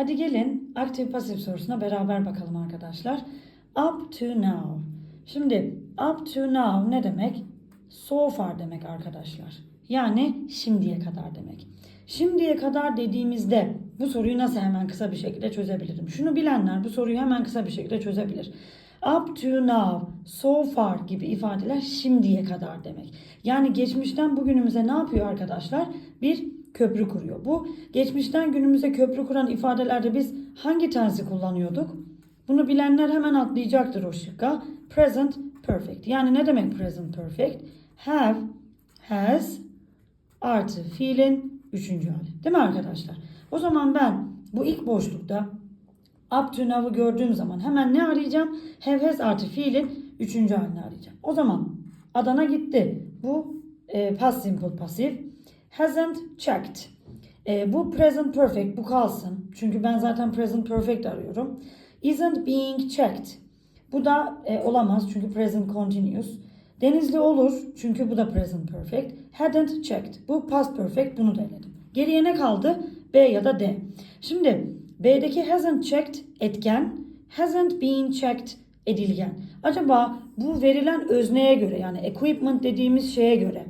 Hadi gelin aktif pasif sorusuna beraber bakalım arkadaşlar. Up to now. Şimdi up to now ne demek? So far demek arkadaşlar. Yani şimdiye kadar demek. Şimdiye kadar dediğimizde bu soruyu nasıl hemen kısa bir şekilde çözebilirim? Şunu bilenler bu soruyu hemen kısa bir şekilde çözebilir. Up to now, so far gibi ifadeler şimdiye kadar demek. Yani geçmişten bugünümüze ne yapıyor arkadaşlar? Bir köprü kuruyor. Bu geçmişten günümüze köprü kuran ifadelerde biz hangi tensi kullanıyorduk? Bunu bilenler hemen atlayacaktır o şıkka. Present perfect. Yani ne demek present perfect? Have, has, artı fiilin üçüncü hali. Değil mi arkadaşlar? O zaman ben bu ilk boşlukta now'ı gördüğüm zaman hemen ne arayacağım? Has artı fiilin üçüncü halini arayacağım. O zaman Adana gitti. Bu e, past simple pasif. Hasn't checked. E, bu present perfect. Bu kalsın. Çünkü ben zaten present perfect arıyorum. Isn't being checked. Bu da e, olamaz çünkü present continuous. Denizli olur çünkü bu da present perfect. Hadn't checked. Bu past perfect. Bunu da. Geriye ne kaldı? B ya da D. Şimdi B'deki hasn't checked etken, hasn't been checked edilgen. Acaba bu verilen özneye göre yani equipment dediğimiz şeye göre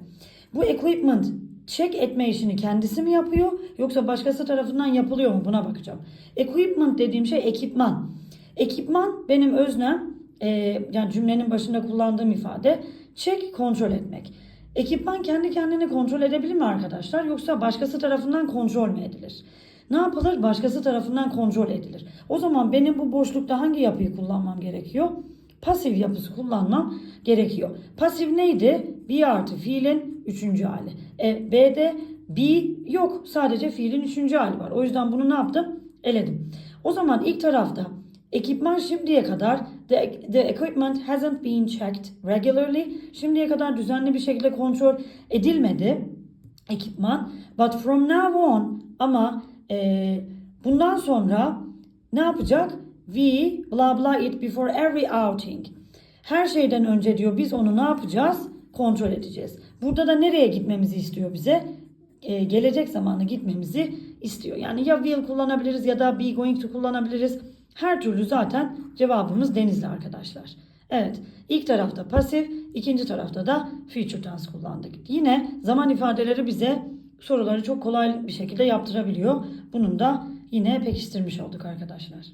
bu equipment check etme işini kendisi mi yapıyor yoksa başkası tarafından yapılıyor mu buna bakacağım. Equipment dediğim şey ekipman. Ekipman benim öznem e, yani cümlenin başında kullandığım ifade check kontrol etmek. Ekipman kendi kendini kontrol edebilir mi arkadaşlar yoksa başkası tarafından kontrol mü edilir? Ne yapılır? Başkası tarafından kontrol edilir. O zaman benim bu boşlukta hangi yapıyı kullanmam gerekiyor? Pasif yapısı kullanmam gerekiyor. Pasif neydi? Be artı fiilin üçüncü hali. E, B'de be yok. Sadece fiilin üçüncü hali var. O yüzden bunu ne yaptım? Eledim. O zaman ilk tarafta ekipman şimdiye kadar the, the equipment hasn't been checked regularly. Şimdiye kadar düzenli bir şekilde kontrol edilmedi ekipman. But from now on ama e, bundan sonra ne yapacak? We blah blah it before every outing. Her şeyden önce diyor biz onu ne yapacağız? Kontrol edeceğiz. Burada da nereye gitmemizi istiyor bize? Ee, gelecek zamanı gitmemizi istiyor. Yani ya will kullanabiliriz ya da be going to kullanabiliriz. Her türlü zaten cevabımız denizli arkadaşlar. Evet ilk tarafta pasif ikinci tarafta da future tense kullandık. Yine zaman ifadeleri bize soruları çok kolay bir şekilde yaptırabiliyor. Bunun da yine pekiştirmiş olduk arkadaşlar.